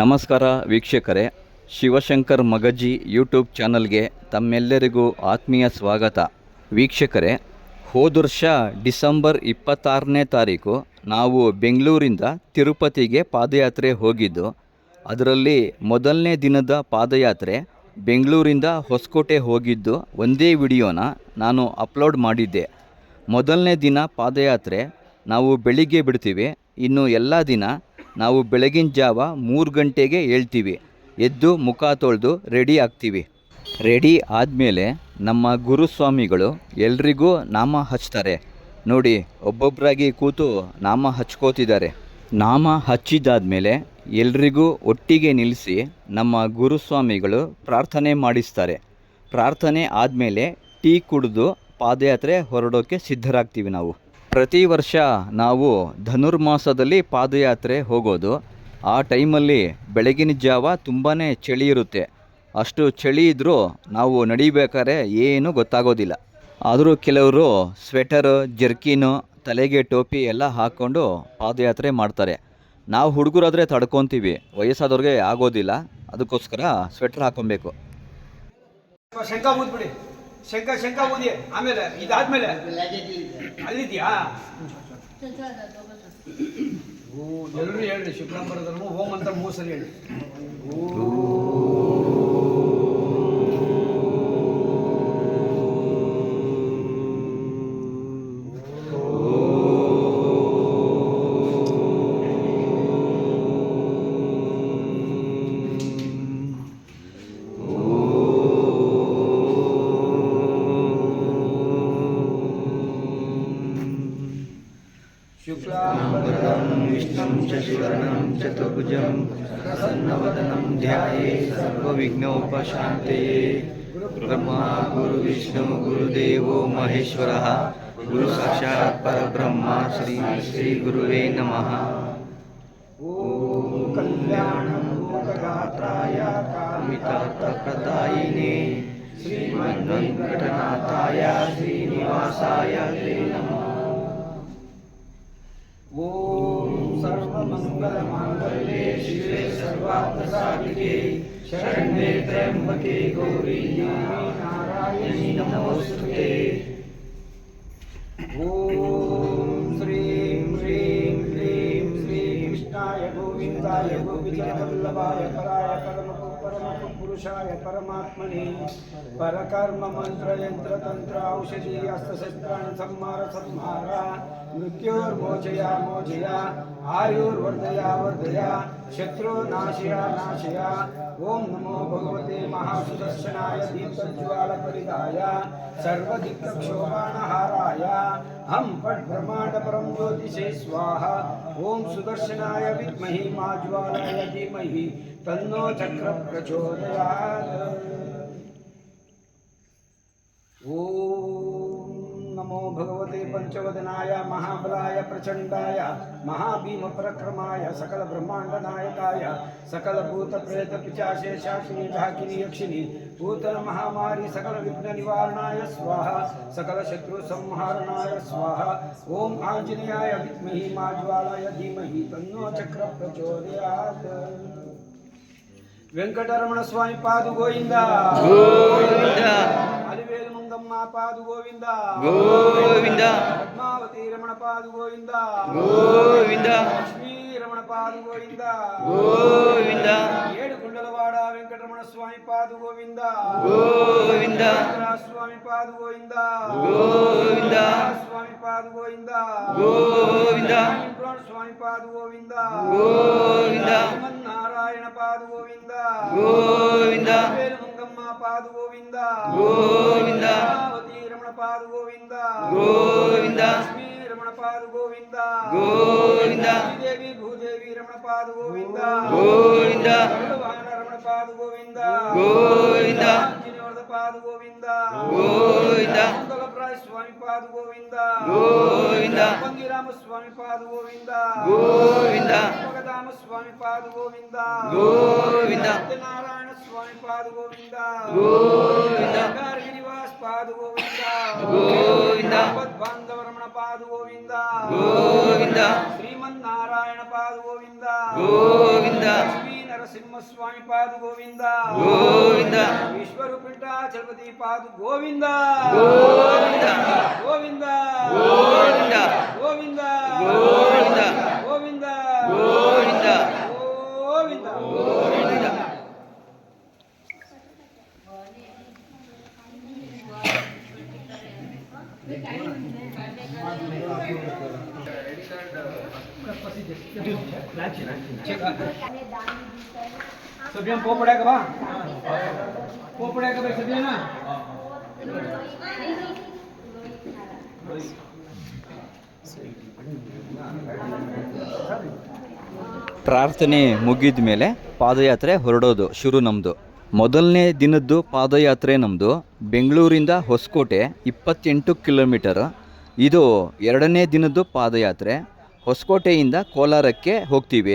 ನಮಸ್ಕಾರ ವೀಕ್ಷಕರೇ, ಶಿವಶಂಕರ್ ಮಗಜಿ ಯೂಟ್ಯೂಬ್ ಚಾನಲ್ಗೆ ತಮ್ಮೆಲ್ಲರಿಗೂ ಆತ್ಮೀಯ ಸ್ವಾಗತ. ವೀಕ್ಷಕರೇ ಹೋದರ್ಷ ಡಿಸೆಂಬರ್ ಇಪ್ಪತ್ತಾರನೇ ತಾರೀಕು ನಾವು ಬೆಂಗಳೂರಿಂದ ತಿರುಪತಿಗೆ ಪಾದಯಾತ್ರೆ ಹೋಗಿದ್ದು, ಅದರಲ್ಲಿ ಮೊದಲನೇ ದಿನದ ಪಾದಯಾತ್ರೆ ಬೆಂಗಳೂರಿಂದ ಹೊಸಕೋಟೆ ಹೋಗಿದ್ದು, ಒಂದೇ ವಿಡಿಯೋನ ನಾನು ಅಪ್ಲೋಡ್ ಮಾಡಿದ್ದೆ. ಮೊದಲನೇ ದಿನ ಪಾದಯಾತ್ರೆ, ನಾವು ಬೆಳಿಗ್ಗೆ ಬಿಡ್ತೀವಿ, ಇನ್ನು ಎಲ್ಲ ದಿನ ನಾವು ಬೆಳಗಿನ ಜಾವ ಮೂರು ಗಂಟೆಗೆ ಹೇಳ್ತೀವಿ ಎದ್ದು ಮುಖ ತೊಳೆದು ರೆಡಿ ಆಗ್ತೀವಿ. ರೆಡಿ ಆದಮೇಲೆ ನಮ್ಮ ಗುರುಸ್ವಾಮಿಗಳು ಎಲ್ರಿಗೂ ನಾಮ ಹಚ್ತಾರೆ. ನೋಡಿ ಒಬ್ಬೊಬ್ಬರಾಗಿ ಕೂತು ನಾಮ ಹಚ್ಕೋತಿದ್ದಾರೆ. ನಾಮ ಹಚ್ಚಿದ್ದಾದಮೇಲೆ ಎಲ್ರಿಗೂ ಒಟ್ಟಿಗೆ ನಿಲ್ಲಿಸಿ ನಮ್ಮ ಗುರುಸ್ವಾಮಿಗಳು ಪ್ರಾರ್ಥನೆ ಮಾಡಿಸ್ತಾರೆ. ಪ್ರಾರ್ಥನೆ ಆದಮೇಲೆ ಟೀ ಕುಡಿದು ಪಾದಯಾತ್ರೆ ಹೊರಡೋಕ್ಕೆ ಸಿದ್ಧರಾಗ್ತೀವಿ ನಾವು. ಪ್ರತಿ ವರ್ಷ ನಾವು ಧನುರ್ಮಾಸದಲ್ಲಿ ಪಾದಯಾತ್ರೆ ಹೋಗೋದು. ಆ ಟೈಮಲ್ಲಿ ಬೆಳಗಿನ ಜಾವ ತುಂಬಾ ಚಳಿ ಇರುತ್ತೆ. ಅಷ್ಟು ಚಳಿ ಇದ್ದರೂ ನಾವು ನಡಿಬೇಕಾದ್ರೆ ಏನೂ ಗೊತ್ತಾಗೋದಿಲ್ಲ. ಆದರೂ ಕೆಲವರು ಸ್ವೆಟರು, ಜರ್ಕಿನು, ತಲೆಗೆ ಟೋಪಿ ಎಲ್ಲ ಹಾಕ್ಕೊಂಡು ಪಾದಯಾತ್ರೆ ಮಾಡ್ತಾರೆ. ನಾವು ಹುಡುಗರಾದರೆ ತಡ್ಕೊತೀವಿ. ವಯಸ್ಸಾದವ್ರಿಗೆ ಆಗೋದಿಲ್ಲ. ಅದಕ್ಕೋಸ್ಕರ ಸ್ವೆಟರ್ ಹಾಕೊಬೇಕು. ಶಂಕ ಶಂಕ ಓದಿ ಆಮೇಲೆ ಇದಾದ್ಮೇಲೆ ಅಲ್ಲಿದ್ಯಾ? ಓ ಎಲ್ಲರೂ ಹೇಳ್ರಿ ಶುಕ್ಲಾಂಬರಧರ್ಮ ಹೋಮ್ ಅಂತ ಮೂರು ಸರಿ ಹೇಳಿ ಶುಕ್ಲಾಂಬರಧರಂ शुक्लाम्बरदं विष्णुं च शरणं चतुर्भुजं प्रसन्नवदनं ध्याये सर्वविघ्नोपशान्तये। ब्रह्मा गुरुविष्णु गुरुदेवो, महेश्वरः। गुरुसाक्षात् परब्रह्मा, श्री श्रीगुरुवे नमः। ॐ कल्याणभूतगात्राय कामितार्थप्रदायिने। श्रीमन्वङ्कटनाथाय श्रीनिवासाय ते नमः ॐ सर्वमङ्गलमाङ्गल्ये शिवे सर्वार्थसाधिके शरण्ये त्र्यम्बके गौरी नारायणी नमोऽस्तुते परमात्मने परकर्म मन्त्रयन्त्रतन्त्र संहार संहारा मृत्युर्मोचया मोचया आयुर्वर्धया वर्धया शत्रुनाशया नाशया ॐ नमो भगवते महासुदर्शनाय दीपज्वालपरिदाय सर्वदिक्क्षोभाणहाराय हं परं ज्योतिषे स्वाहा। ॐ सुदर्शनाय विद्महि, माज्वालाय धीमहि। तन्नो चक्रप्रचोदयात्। ओ नमो भगवते पंचवदनाय, महाबलाय प्रचंडाय महाभीम परक्रमाय सकल ब्रह्मांड नायकाय सकल भूत प्रेत पिचाशे शाकिनी ढाकिनी यक्षिणी भूतल महामारी सकल विघ्न निवारणाय स्वाहा सकल शत्रु संहारणाय स्वाहा। ओम आंजनेयाय, विद्महि माज्वालाय, धीमहि तन्नो चक्र प्रचोदयात् वेंकटरमण स्वामी पादु गोविंदा गोविंदा అలివేలు మంగమ్మ పాదు గోవింద గోవింద. పద్మావతి రమణ పాదు గోవింద గోవింద. లక్ష్మీ రమణ పాదు గోవింద గోవింద. ఏడు కుండలవాడ వెంకటరమణ స్వామి పాదు గోవింద గోవింద. స్వామి పాదు గోవింద గోవింద. స్వామి పాదు గోవింద గోవింద. పాదు గోవింద గోవింద. ఆంజనేయుల పాదు గోవింద గోవింద. మంగళప్రాయ స్వామి పాదు గోవింద గోవింద. పంగిరామ స్వామి పాదు గోవింద గోవింద. భగదామ స్వామి పాదు గోవింద గోవింద. సత్యనారాయణ స్వామి పాదు గోవింద గోవింద. శ్రీనివాస్ పాదు గోవింద గోవింద. బాంధవ రమణ పాదు గోవింద గోవింద. శ్రీమన్నారాయణ పాదు గోవింద గోవింద. లక్ష్మీ స్వామి పాదు గోవింద. గోవింద. విశ్వరూపిట చలపతి పాదు గోవింద. గోవింద. గోవింద. గోవింద. గోవింద. గోవింద. గోవింద. గోవింద. सभी हम पो पड़ेगा बा पो पड़ेगा भाई सभी है ना ಪ್ರಾರ್ಥನೆ ಮುಗಿದ ಮೇಲೆ ಪಾದಯಾತ್ರೆ ಹೊರಡೋದು ಶುರು ನಮ್ಮದು ಮೊದಲನೇ ದಿನದ್ದು ಪಾದಯಾತ್ರೆ ನಮ್ಮದು ಬೆಂಗಳೂರಿಂದ ಹೊಸಕೋಟೆ ಇಪ್ಪತ್ತೆಂಟು ಕಿಲೋಮೀಟರ್ ಇದು ಎರಡನೇ ದಿನದ್ದು ಪಾದಯಾತ್ರೆ ಹೊಸಕೋಟೆಯಿಂದ ಕೋಲಾರಕ್ಕೆ ಹೋಗ್ತೀವಿ.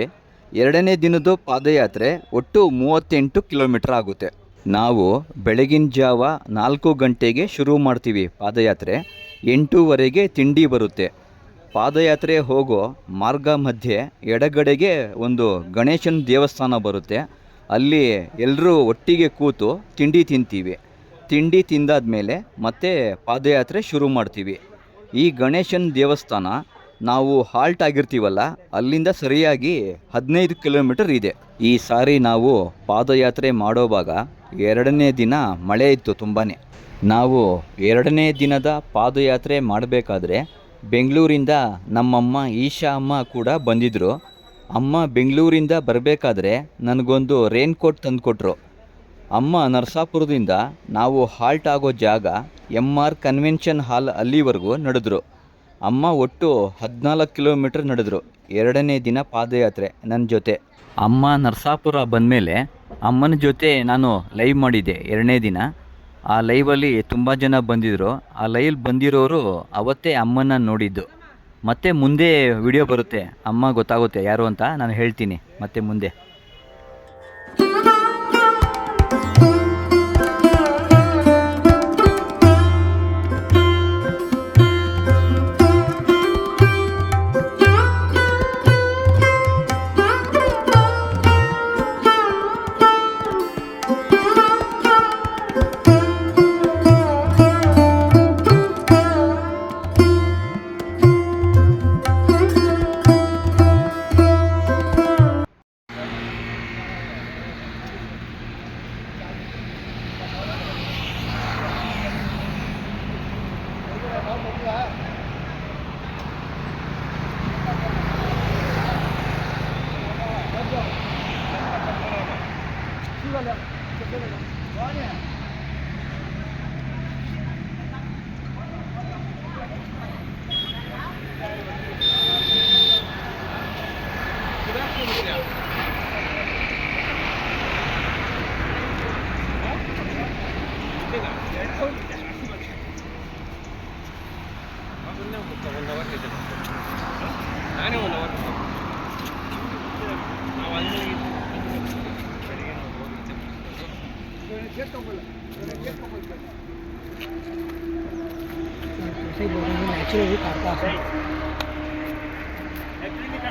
ಎರಡನೇ ದಿನದ ಪಾದಯಾತ್ರೆ ಒಟ್ಟು ಮೂವತ್ತೆಂಟು ಕಿಲೋಮೀಟರ್ ಆಗುತ್ತೆ. ನಾವು ಬೆಳಗಿನ ಜಾವ ನಾಲ್ಕು ಗಂಟೆಗೆ ಶುರು ಮಾಡ್ತೀವಿ ಪಾದಯಾತ್ರೆ. ಎಂಟೂವರೆಗೆ ತಿಂಡಿ ಬರುತ್ತೆ. ಪಾದಯಾತ್ರೆ ಹೋಗೋ ಮಾರ್ಗ ಮಧ್ಯೆ ಎಡಗಡೆಗೆ ಒಂದು ಗಣೇಶನ ದೇವಸ್ಥಾನ ಬರುತ್ತೆ. ಅಲ್ಲಿ ಎಲ್ಲರೂ ಒಟ್ಟಿಗೆ ಕೂತು ತಿಂಡಿ ತಿಂತೀವಿ. ತಿಂಡಿ ತಿಂದಾದ ಮೇಲೆ ಮತ್ತೆ ಪಾದಯಾತ್ರೆ ಶುರು ಮಾಡ್ತೀವಿ. ಈ ಗಣೇಶನ ದೇವಸ್ಥಾನ ನಾವು ಹಾಲ್ಟ್ ಆಗಿರ್ತೀವಲ್ಲ, ಅಲ್ಲಿಂದ ಸರಿಯಾಗಿ ಹದಿನೈದು ಕಿಲೋಮೀಟರ್ ಇದೆ. ಈ ಸಾರಿ ನಾವು ಪಾದಯಾತ್ರೆ ಮಾಡೋವಾಗ ಎರಡನೇ ದಿನ ಮಳೆ ಇತ್ತು ತುಂಬಾ ನಾವು ಎರಡನೇ ದಿನದ ಪಾದಯಾತ್ರೆ ಮಾಡಬೇಕಾದ್ರೆ ಬೆಂಗಳೂರಿಂದ ನಮ್ಮಮ್ಮ ಈಶಾ ಅಮ್ಮ ಕೂಡ ಬಂದಿದ್ದರು ಅಮ್ಮ ಬೆಂಗಳೂರಿಂದ ಬರಬೇಕಾದ್ರೆ ನನಗೊಂದು ರೇನ್ಕೋಟ್ ತಂದುಕೊಟ್ರು. ಅಮ್ಮ ನರಸಾಪುರದಿಂದ ನಾವು ಹಾಲ್ಟ್ ಆಗೋ ಜಾಗ ಎಂ ಆರ್ ಕನ್ವೆನ್ಷನ್ ಹಾಲ್ ಅಲ್ಲಿವರೆಗೂ ನಡೆದ್ರು. ಅಮ್ಮ ಒಟ್ಟು ಹದಿನಾಲ್ಕು ಕಿಲೋಮೀಟ್ರ್ ನಡೆದ್ರು. ಎರಡನೇ ದಿನ ಪಾದಯಾತ್ರೆ ನನ್ನ ಜೊತೆ. ಅಮ್ಮ ನರಸಾಪುರ ಬಂದಮೇಲೆ ಅಮ್ಮನ ಜೊತೆ ನಾನು ಲೈವ್ ಮಾಡಿದ್ದೆ ಎರಡನೇ ದಿನ. ಆ ಲೈವಲ್ಲಿ ತುಂಬ ಜನ ಬಂದಿದ್ದರು ಆ ಲೈವ್ ಬಂದಿರೋರು ಅವತ್ತೇ ಅಮ್ಮನ ನೋಡಿದ್ದು. ಮತ್ತೆ ಮುಂದೆ ವಿಡಿಯೋ ಬರುತ್ತೆ. ಅಮ್ಮ ಗೊತ್ತಾಗುತ್ತೆ ಯಾರು ಅಂತ ನಾನು ಹೇಳ್ತೀನಿ. ಮತ್ತೆ ಮುಂದೆ.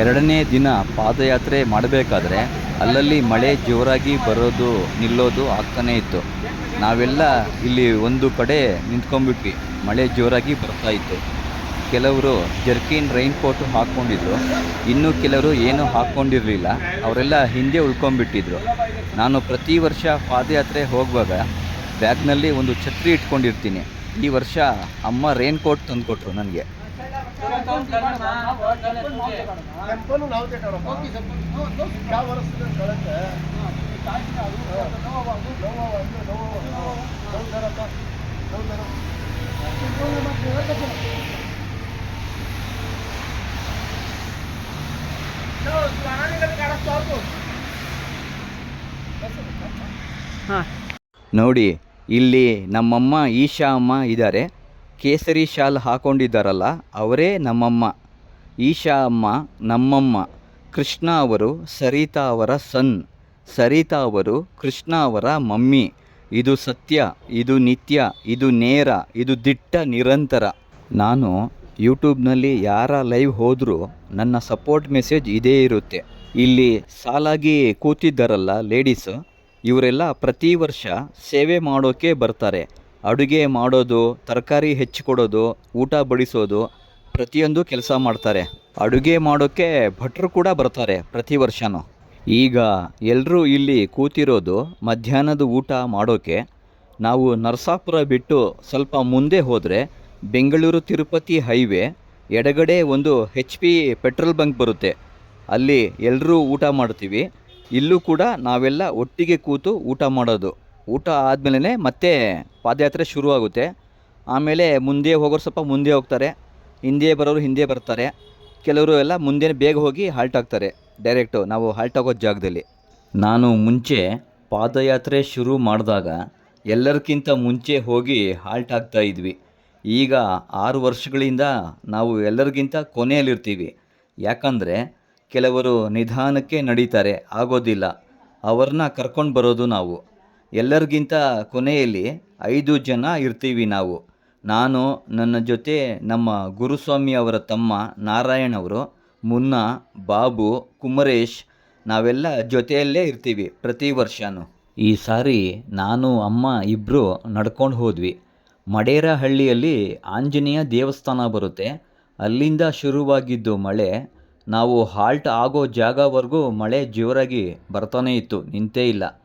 ಎರಡನೇ ದಿನ ಪಾದಯಾತ್ರೆ ಮಾಡಬೇಕಾದ್ರೆ ಅಲ್ಲಲ್ಲಿ ಮಳೆ ಜೋರಾಗಿ ಬರೋದು, ನಿಲ್ಲೋದು ಆಗ್ತಾನೇ ಇತ್ತು. ನಾವೆಲ್ಲ ಇಲ್ಲಿ ಒಂದು ಕಡೆ ನಿಂತ್ಕೊಂಡ್ಬಿಟ್ವಿ. ಮಳೆ ಜೋರಾಗಿ ಬರ್ತಾ ಇತ್ತು. ಕೆಲವರು ಜರ್ಕಿನ್ ರೈನ್ ಕೋಟ್ ಹಾಕ್ಕೊಂಡಿದ್ರು. ಇನ್ನು ಕೆಲವರು ಏನೂ ಹಾಕ್ಕೊಂಡಿರಲಿಲ್ಲ. ಅವರೆಲ್ಲ ಹಿಂದೆ ಉಳ್ಕೊಂಡ್ಬಿಟ್ಟಿದ್ರು. ನಾನು ಪ್ರತಿ ವರ್ಷ ಪಾದಯಾತ್ರೆ ಹೋಗುವಾಗ ಬ್ಯಾಗ್ನಲ್ಲಿ ಒಂದು ಛತ್ರಿ ಇಟ್ಕೊಂಡಿರ್ತೀನಿ. ಈ ವರ್ಷ ಅಮ್ಮ ರೈನ್ ಕೋಟ್ ತಂದುಕೊಟ್ರು ನನಗೆ. ಟೆಂಪಲ್ ನಾವು ತೆಟ್ಟವ್ರಪ್ಪ ಯಾವ ವರ್ಷದ ಕಳತೆ? ನೋಡಿ ಇಲ್ಲಿ ನಮ್ಮಮ್ಮ ಈಶಾ ಅಮ್ಮ ಇದ್ದಾರೆ. ಕೇಸರಿ ಶಾಲ್ ಹಾಕೊಂಡಿದ್ದಾರಲ್ಲ, ಅವರೇ ನಮ್ಮಮ್ಮ. ಈಶಾ ಅಮ್ಮ, ನಮ್ಮಮ್ಮ. ಕೃಷ್ಣ ಅವರು ಸರಿತಾ ಅವರ ಸನ್. ಸರಿತಾ ಅವರು ಕೃಷ್ಣ ಅವರ ಮಮ್ಮಿ. ಇದು ಸತ್ಯ, ಇದು ನಿತ್ಯ, ಇದು ನೇರ, ಇದು ದಿಟ್ಟ ನಿರಂತರ. ನಾನು ಯೂಟ್ಯೂಬ್ನಲ್ಲಿ ಯಾರ ಲೈವ್ ಹೋದರೂ ನನ್ನ ಸಪೋರ್ಟ್ ಮೆಸೇಜ್ ಇದೇ ಇರುತ್ತೆ. ಇಲ್ಲಿ ಸಾಲಾಗಿ ಕೂತಿದ್ದಾರಲ್ಲ ಲೇಡೀಸು, ಇವರೆಲ್ಲ ಪ್ರತಿ ವರ್ಷ ಸೇವೆ ಮಾಡೋಕ್ಕೆ ಬರ್ತಾರೆ. ಅಡುಗೆ ಮಾಡೋದು, ತರಕಾರಿ ಹೆಚ್ಚಿಕೊಡೋದು, ಊಟ ಬಡಿಸೋದು ಪ್ರತಿಯೊಂದು ಕೆಲಸ ಮಾಡ್ತಾರೆ. ಅಡುಗೆ ಮಾಡೋಕ್ಕೆ ಭಟ್ರು ಕೂಡ ಬರ್ತಾರೆ ಪ್ರತಿ ವರ್ಷನೂ. ಈಗ ಎಲ್ಲರೂ ಇಲ್ಲಿ ಕೂತಿರೋದು ಮಧ್ಯಾಹ್ನದ ಊಟ ಮಾಡೋಕ್ಕೆ ನಾವು ನರಸಾಪುರ ಬಿಟ್ಟು ಸ್ವಲ್ಪ ಮುಂದೆ ಹೋದರೆ ಬೆಂಗಳೂರು ತಿರುಪತಿ ಹೈವೇ, ಎಡಗಡೆ ಒಂದು ಹೆಚ್ ಪಿ ಪೆಟ್ರೋಲ್ ಬಂಕ್ ಬರುತ್ತೆ. ಅಲ್ಲಿ ಎಲ್ಲರೂ ಊಟ ಮಾಡ್ತೀವಿ. ಇಲ್ಲೂ ಕೂಡ ನಾವೆಲ್ಲ ಒಟ್ಟಿಗೆ ಕೂತು ಊಟ ಮಾಡೋದು. ಊಟ ಆದಮೇಲೆ ಮತ್ತೆ ಪಾದಯಾತ್ರೆ ಶುರುವಾಗುತ್ತೆ. ಆಮೇಲೆ ಮುಂದೆ ಹೋಗೋರು ಸ್ವಲ್ಪ ಮುಂದೆ ಹೋಗ್ತಾರೆ. ಹಿಂದೆ ಬರೋರು ಹಿಂದೆ ಬರ್ತಾರೆ. ಕೆಲವರು ಎಲ್ಲ ಮುಂದೆ ಬೇಗ ಹೋಗಿ ಹಾಲ್ಟ್ ಆಗ್ತಾರೆ. ಡೈರೆಕ್ಟು ನಾವು ಹಾಲ್ಟ್ ಆಗೋ ಜಾಗದಲ್ಲಿ. ನಾನು ಮುಂಚೆ ಪಾದಯಾತ್ರೆ ಶುರು ಮಾಡಿದಾಗ ಎಲ್ಲರಿಗಿಂತ ಮುಂಚೆ ಹೋಗಿ ಹಾಲ್ಟ್ ಆಗ್ತಾ ಇದ್ವಿ. ಈಗ ಆರು ವರ್ಷಗಳಿಂದ ನಾವು ಎಲ್ಲರಿಗಿಂತ ಕೊನೆಯಲ್ಲಿರ್ತೀವಿ. ಯಾಕಂದರೆ ಕೆಲವರು ನಿಧಾನಕ್ಕೆ ನಡೀತಾರೆ, ಆಗೋದಿಲ್ಲ. ಅವ್ರನ್ನ ಕರ್ಕೊಂಡು ಬರೋದು ನಾವು. ಎಲ್ಲರಿಗಿಂತ ಕೊನೆಯಲ್ಲಿ ಐದು ಜನ ಇರ್ತೀವಿ ನಾವು. ನಾನು, ನನ್ನ ಜೊತೆ ನಮ್ಮ ಗುರುಸ್ವಾಮಿ ಅವರ ತಮ್ಮ ನಾರಾಯಣ್ ಅವರು, ಮುನ್ನ ಬಾಬು, ಕುಮರೇಶ್, ನಾವೆಲ್ಲ ಜೊತೆಯಲ್ಲೇ ಇರ್ತೀವಿ ಪ್ರತಿ ವರ್ಷನೂ. ಈ ಸಾರಿ ನಾನು, ಅಮ್ಮ ಇಬ್ಬರು ನಡ್ಕೊಂಡು ಹೋದ್ವಿ. ಮಡೇರಹಳ್ಳಿಯಲ್ಲಿ ಆಂಜನೇಯ ದೇವಸ್ಥಾನ ಬರುತ್ತೆ. ಅಲ್ಲಿಂದ ಶುರುವಾಗಿದ್ದು ಮಳೆ. ನಾವು ಹಾಲ್ಟ್ ಆಗೋ ಜಾಗವರೆಗೂ ಮಳೆ ಜೋರಾಗಿ ಬರ್ತಾನೇ ಇತ್ತು, ನಿಂತೇ ಇಲ್ಲ.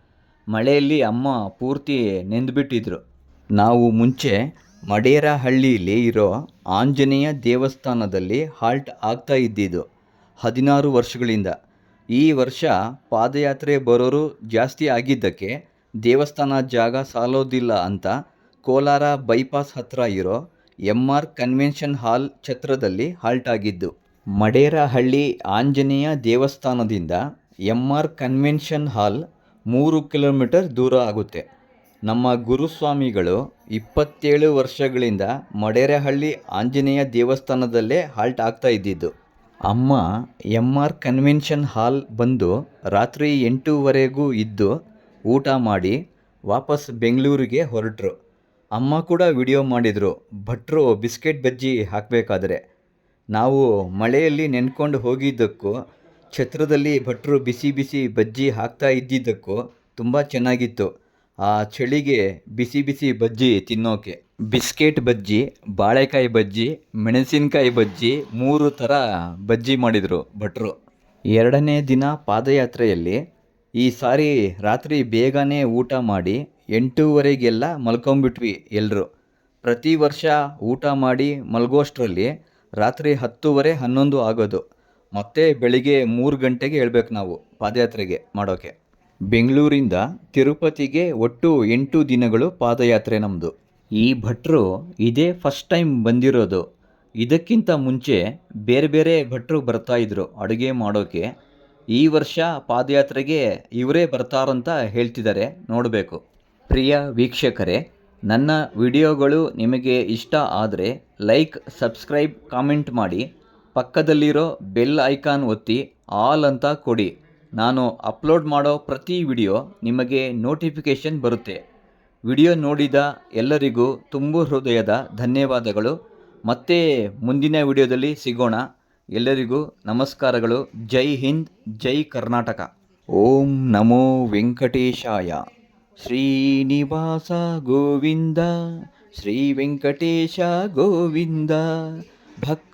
ಮಳೆಯಲ್ಲಿ ಅಮ್ಮ ಪೂರ್ತಿ ನೆಂದುಬಿಟ್ಟಿದ್ರು. ನಾವು ಮುಂಚೆ ಮಡೇರಹಳ್ಳಿಯಲ್ಲಿ ಇರೋ ಆಂಜನೇಯ ದೇವಸ್ಥಾನದಲ್ಲಿ ಹಾಲ್ಟ್ ಆಗ್ತಾ ಇದ್ದಿದ್ದು ಹದಿನಾರು ವರ್ಷಗಳಿಂದ. ಈ ವರ್ಷ ಪಾದಯಾತ್ರೆ ಬರೋರು ಜಾಸ್ತಿ ಆಗಿದ್ದಕ್ಕೆ ದೇವಸ್ಥಾನ ಜಾಗ ಸಾಲೋದಿಲ್ಲ ಅಂತ ಕೋಲಾರ ಬೈಪಾಸ್ ಹತ್ರ ಇರೋ ಎಂ ಆರ್ ಕನ್ವೆನ್ಷನ್ ಹಾಲ್ ಛತ್ರದಲ್ಲಿ ಹಾಲ್ಟ್ ಆಗಿದ್ದು. ಮಡೇರಹಳ್ಳಿ ಆಂಜನೇಯ ದೇವಸ್ಥಾನದಿಂದ ಎಂ ಆರ್ ಕನ್ವೆನ್ಷನ್ ಹಾಲ್ ಮೂರು ಕಿಲೋಮೀಟರ್ ದೂರ ಆಗುತ್ತೆ. ನಮ್ಮ ಗುರುಸ್ವಾಮಿಗಳು ಇಪ್ಪತ್ತೇಳು ವರ್ಷಗಳಿಂದ ಮಡೇರಹಳ್ಳಿ ಆಂಜನೇಯ ದೇವಸ್ಥಾನದಲ್ಲೇ ಹಾಲ್ಟ್ ಆಗ್ತಾ ಇದ್ದಿದ್ದು. ಅಮ್ಮ ಎಂ ಆರ್ ಕನ್ವೆನ್ಷನ್ ಹಾಲ್ ಬಂದು ರಾತ್ರಿ ಎಂಟೂವರೆಗೂ ಇದ್ದು ಊಟ ಮಾಡಿ ವಾಪಸ್ ಬೆಂಗಳೂರಿಗೆ ಹೊರಟರು. ಅಮ್ಮ ಕೂಡ ವಿಡಿಯೋ ಮಾಡಿದರು, ಭಟ್ರು ಬಿಸ್ಕೆಟ್ ಬಜ್ಜಿ ಹಾಕಬೇಕಾದ್ರೆ. ನಾವು ಮಳೆಯಲ್ಲಿ ನೆನ್ಕೊಂಡು ಹೋಗಿದ್ದಕ್ಕೂ ಛತ್ರದಲ್ಲಿ ಭಟ್ರು ಬಿಸಿ ಬಿಸಿ ಬಜ್ಜಿ ಹಾಕ್ತಾ ಇದ್ದಿದ್ದಕ್ಕೂ ತುಂಬ ಚೆನ್ನಾಗಿತ್ತು. ಆ ಚಳಿಗೆ ಬಿಸಿ ಬಿಸಿ ಬಜ್ಜಿ ತಿನ್ನೋಕೆ. ಬಿಸ್ಕೆಟ್ ಬಜ್ಜಿ, ಬಾಳೆಕಾಯಿ ಬಜ್ಜಿ, ಮೆಣಸಿನಕಾಯಿ ಬಜ್ಜಿ ಮೂರು ಥರ ಬಜ್ಜಿ ಮಾಡಿದರು ಭಟ್ರು. ಎರಡನೇ ದಿನ ಪಾದಯಾತ್ರೆಯಲ್ಲಿ ಈ ಸಾರಿ ರಾತ್ರಿ ಬೇಗನೆ ಊಟ ಮಾಡಿ ಎಂಟೂವರೆಗೆಲ್ಲ ಮಲ್ಕೊಂಬಿಟ್ವಿ ಎಲ್ಲರೂ ಪ್ರತಿ ವರ್ಷ ಊಟ ಮಾಡಿ ಮಲಗೋಷ್ಟರಲ್ಲಿ ರಾತ್ರಿ ಹತ್ತುವರೆ ಹನ್ನೊಂದು ಆಗೋದು. ಮತ್ತೆ ಬೆಳಿಗ್ಗೆ ಮೂರು ಗಂಟೆಗೆ ಹೇಳ್ಬೇಕು ನಾವು ಪಾದಯಾತ್ರೆಗೆ ಮಾಡೋಕೆ. ಬೆಂಗಳೂರಿಂದ ತಿರುಪತಿಗೆ ಒಟ್ಟು ಎಂಟು ದಿನಗಳು ಪಾದಯಾತ್ರೆ ನಮ್ಮದು ಈ ಭಟ್ರು ಇದೇ ಫಸ್ಟ್ ಟೈಮ್ ಬಂದಿರೋದು. ಇದಕ್ಕಿಂತ ಮುಂಚೆ ಬೇರೆ ಬೇರೆ ಭಟ್ರು ಬರ್ತಾ ಇದ್ರು ಅಡುಗೆ ಮಾಡೋಕೆ. ಈ ವರ್ಷ ಪಾದಯಾತ್ರೆಗೆ ಇವರೇ ಬರ್ತಾರಂತ ಹೇಳ್ತಿದ್ದಾರೆ, ನೋಡಬೇಕು. ಪ್ರಿಯ ವೀಕ್ಷಕರೇ, ನನ್ನ ವಿಡಿಯೋಗಳು ನಿಮಗೆ ಇಷ್ಟ ಆದರೆ ಲೈಕ್, ಸಬ್ಸ್ಕ್ರೈಬ್, ಕಾಮೆಂಟ್ ಮಾಡಿ. ಪಕ್ಕದಲ್ಲಿರೋ ಬೆಲ್ ಐಕಾನ್ ಒತ್ತಿ ಆಲ್ ಅಂತ ಕೊಡಿ. ನಾನು ಅಪ್ಲೋಡ್ ಮಾಡೋ ಪ್ರತಿ ವಿಡಿಯೋ ನಿಮಗೆ ನೋಟಿಫಿಕೇಷನ್ ಬರುತ್ತೆ. ವಿಡಿಯೋ ನೋಡಿದ ಎಲ್ಲರಿಗೂ ತುಂಬು ಹೃದಯದ ಧನ್ಯವಾದಗಳು. ಮತ್ತೆ ಮುಂದಿನ ವಿಡಿಯೋದಲ್ಲಿ ಸಿಗೋಣ. ಎಲ್ಲರಿಗೂ ನಮಸ್ಕಾರಗಳು. ಜೈ ಹಿಂದ್, ಜೈ ಕರ್ನಾಟಕ. ಓಂ ನಮೋ ವೆಂಕಟೇಶಾಯ. ಶ್ರೀನಿವಾಸ ಗೋವಿಂದ. ಶ್ರೀ ವೆಂಕಟೇಶ ಗೋವಿಂದ.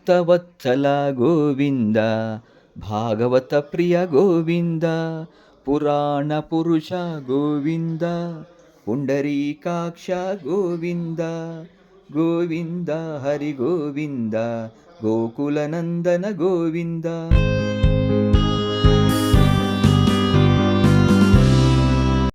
ಭಕ್ತವತ್ಸಲ ಗೋವಿಂದ, ಭಾಗವತ ಪ್ರಿಯ ಗೋವಿಂದ, ಪುರಾಣ ಪುರುಷ ಗೋವಿಂದ, ಪುಂಡರೀಕಾಕ್ಷ ಗೋವಿಂದ ಗೋವಿಂದ ಹರಿ ಗೋವಿಂದ ಗೋಕುಲನಂದನ ಗೋವಿಂದ.